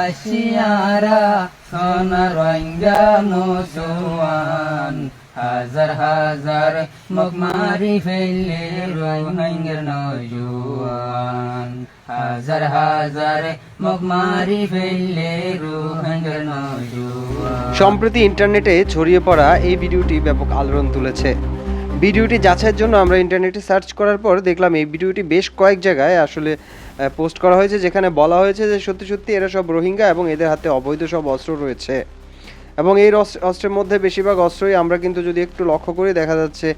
আশিয়ারা সোন Ranjan Schwann হাজার হাজার মগমারি ফেলে রঙ্গের নজুয়ান হাজার হাজার মগমারি ফেলে রঙ্গের নজুয়ান সম্প্রতি ইন্টারনেটে ছড়িয়ে পড়া এই ভিডিওটি ব্যাপক আলোড়ন তুলেছে। ভিডিওটি যাচাইয়ের জন্য আমরা ইন্টারনেটে সার্চ করার পর দেখলাম এই ভিডিওটি বেশ কয়েক জায়গায় আসলে পোস্ট করা হয়েছে যেখানে বলা হয়েছে যে সত্যি সত্যি এরা সব রোহিঙ্গা এবং এদের হাতে অবৈধ সব অস্ত্র রয়েছে। এবং এই অস্ত্র- অস্ত্রের মধ্যে বেশিরভাগ অস্ত্রই আমরা কিন্তু যদি একটু লক্ষ্য করি, দেখা যাচ্ছে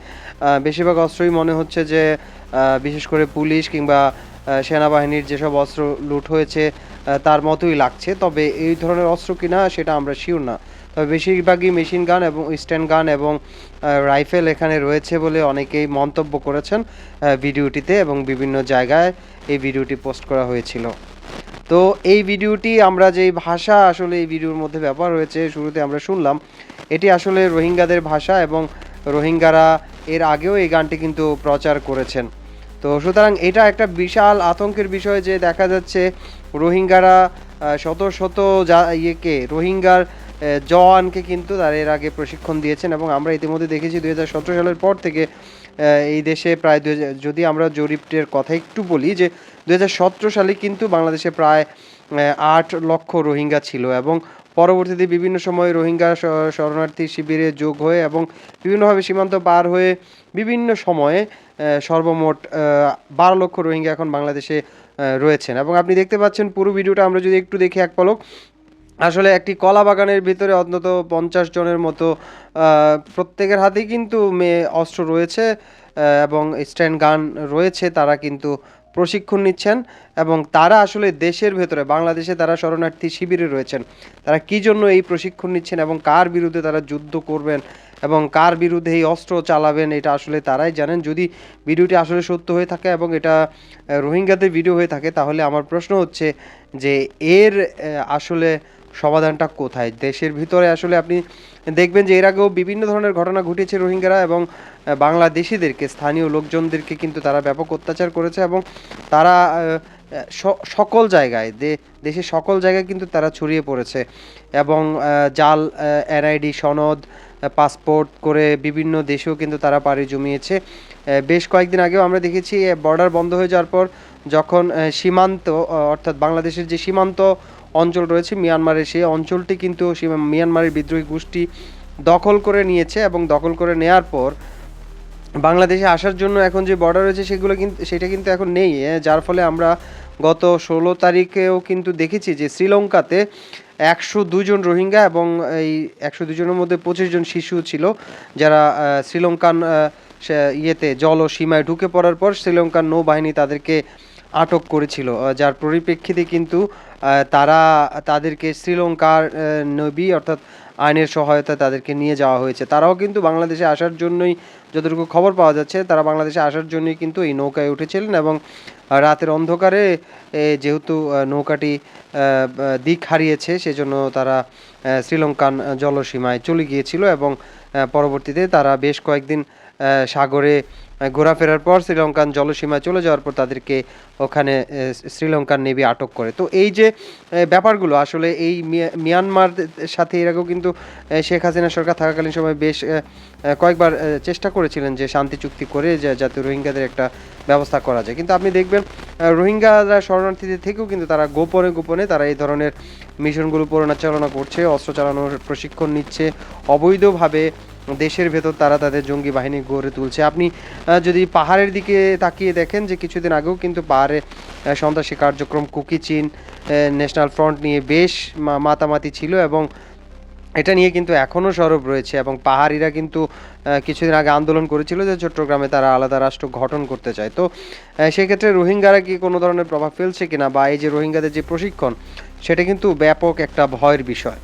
বেশিরভাগ অস্ত্রই মনে হচ্ছে যে বিশেষ করে পুলিশ কিংবা সেনাবাহিনীর যেসব অস্ত্র লুট হয়েছে তার মতোই লাগছে। তবে এই ধরনের অস্ত্র কিনা সেটা আমরা শিওর না। তবে বেশিরভাগই মেশিন গান এবং স্ট্যান্ড গান এবং রাইফেল এখানে রয়েছে বলে অনেকেই মন্তব্য করেছেন ভিডিওটিতে এবং বিভিন্ন জায়গায় এই ভিডিওটি পোস্ট করা হয়েছিল। তো এই ভিডিওটি আমরা যেই ভাষা আসলে এই ভিডিওর মধ্যে ব্যবহার হয়েছে, শুরুতে আমরা শুনলাম, এটি আসলে রোহিঙ্গাদের ভাষা এবং রোহিঙ্গারা এর আগেও এই গানটি কিন্তু প্রচার করেছেন। তো সুতরাং এটা একটা বিশাল আতঙ্কের বিষয় যে দেখা যাচ্ছে রোহিঙ্গারা শত শত যা ইয়েকে, রোহিঙ্গার জওয়ানকে কিন্তু তারা এর আগে প্রশিক্ষণ দিয়েছেন এবং আমরা ইতিমধ্যে দেখেছি দুই হাজার সতেরো সালের পর থেকে এই দেশে প্রায় 2000 যদি আমরা জরিপটের কথা একটু বলি যে দুই হাজার সতেরো সালে কিন্তু বাংলাদেশে প্রায় আট লক্ষ রোহিঙ্গা ছিল এবং পরবর্তীতে বিভিন্ন সময় রোহিঙ্গা শরণার্থী শিবিরে যোগ হয়ে এবং বিভিন্নভাবে সীমান্ত পার হয়ে বিভিন্ন সময়ে সর্বমোট বারো লক্ষ রোহিঙ্গা এখন বাংলাদেশে রয়েছেন। এবং আপনি দেখতে পাচ্ছেন পুরো ভিডিওটা আমরা যদি একটু দেখি এক পলক আসলে একটি কলা বাগানের ভিতরে অন্তত পঞ্চাশ জনের মতো প্রত্যেকের হাতেই কিন্তু মেয়ে অস্ত্র রয়েছে এবং স্ট্যান্ড গান রয়েছে, তারা কিন্তু প্রশিক্ষণ নিচ্ছেন, এবং তারা আসলে দেশের ভেতরে, বাংলাদেশে তারা শরণার্থী শিবিরে রয়েছেন। তারা কি জন্য এই প্রশিক্ষণ নিচ্ছেন এবং কার বিরুদ্ধে তারা যুদ্ধ করবেন এবং কার বিরুদ্ধে এই অস্ত্র চালাবেন, এটা আসলে তারাই জানেন। যদি ভিডিওটি আসলে সত্য হয়ে থাকে এবং এটা রোহিঙ্গাদের ভিডিও হয়ে থাকে, তাহলে আমার প্রশ্ন হচ্ছে যে এর আসলে সমাধানটা কোথায়? দেশের ভিতরে আসলে আপনি দেখবেন যে এর আগেও বিভিন্ন ধরনের ঘটনা ঘটেছে রোহিঙ্গারা এবং বাংলাদেশিদেরকে, স্থানীয় লোকজনদেরকে কিন্তু তারা ব্যাপক অত্যাচার করেছে এবং তারা সকল জায়গায় দেশের সকল জায়গায় কিন্তু তারা ছড়িয়ে পড়েছে এবং জাল এনআইডি, সনদ পাসপোর্ট করে বিভিন্ন দেশেও কিন্তু তারা পাড়ি জমিয়েছে। বেশ কয়েকদিন আগেও আমরা দেখেছি বর্ডার বন্ধ হয়ে যাওয়ার পর যখন সীমান্ত অর্থাৎ বাংলাদেশের যে সীমান্ত অঞ্চল রয়েছে মিয়ানমারের সেই অঞ্চলটি কিন্তু মিয়ানমারের বিদ্রোহী গোষ্ঠী দখল করে নিয়েছে এবং দখল করে নেয়ার পর বাংলাদেশে আসার জন্য এখন যে বর্ডার রয়েছে সেগুলো কিন্তু সেটা কিন্তু এখন নেই। যার ফলে আমরা গত ষোলো তারিখেও কিন্তু দেখেছি যে শ্রীলঙ্কাতে একশো দুজন রোহিঙ্গা এবং এই একশো দুজনের মধ্যে পঁচিশ জন শিশু ছিল যারা শ্রীলঙ্কান ইয়েতে জল ও সীমায় ঢুকে পড়ার পর শ্রীলঙ্কার নৌবাহিনী তাদেরকে আটক করেছিল। যার পরিপ্রেক্ষিতে কিন্তু তারা তাদেরকে শ্রীলঙ্কার নবী অর্থাৎ আইনের সহায়তা তাদেরকে নিয়ে যাওয়া হয়েছে। তারাও কিন্তু বাংলাদেশে আসার জন্যই যতটুকু খবর পাওয়া যাচ্ছে, তারা বাংলাদেশে আসার জন্যই কিন্তু এই নৌকায় উঠেছিলেন এবং রাতের অন্ধকারে যেহেতু নৌকাটি দিক হারিয়েছে সেজন্য তারা শ্রীলঙ্কান জলসীমায় চলে গিয়েছিল এবং পরবর্তীতে তারা বেশ কয়েকদিন সাগরে ঘোরাফেরার পর শ্রীলঙ্কান জলসীমায় চলে যাওয়ার পর তাদেরকে ওখানে আহ, শ্রীলঙ্কান নেভি আটক করে। তো এই যে ব্যাপারগুলো আসলে এই মিয়ানমার সাথে এর আগেও কিন্তু শেখ হাসিনা সরকার থাকাকালীন সময় বেশ কয়েকবার চেষ্টা করেছিলেন যে শান্তি চুক্তি করে যাতে রোহিঙ্গাদের একটা ব্যবস্থা করা যায়। কিন্তু আপনি দেখবেন রোহিঙ্গারা শরণার্থীদের থেকেও কিন্তু তারা গোপনে গোপনে তারা এই ধরনের মিশনগুলো পরিচালনা করছে, অস্ত্র চালানোর প্রশিক্ষণ নিচ্ছে, অবৈধভাবে দেশের ভেতর তারা তাদের জঙ্গি বাহিনী গড়ে তুলছে। আপনি যদি পাহাড়ের দিকে তাকিয়ে দেখেন যে কিছুদিন আগেও কিন্তু পাহাড়ে সন্ত্রাসী কার্যক্রম কুকি চীন ন্যাশনাল ফ্রন্ট নিয়ে বেশ মাতামাতি ছিল এবং এটা নিয়ে কিন্তু এখনও সরব রয়েছে এবং পাহাড়িরা কিন্তু কিছুদিন আগে আন্দোলন করেছিল যে চট্টগ্রামে তারা আলাদা রাষ্ট্র গঠন করতে চায়। তো সেক্ষেত্রে রোহিঙ্গারা কি কোনো ধরনের প্রভাব ফেলছে কিনা বা এই যে রোহিঙ্গাদের যে প্রশিক্ষণ, সেটা কিন্তু ব্যাপক একটা ভয়ের বিষয়।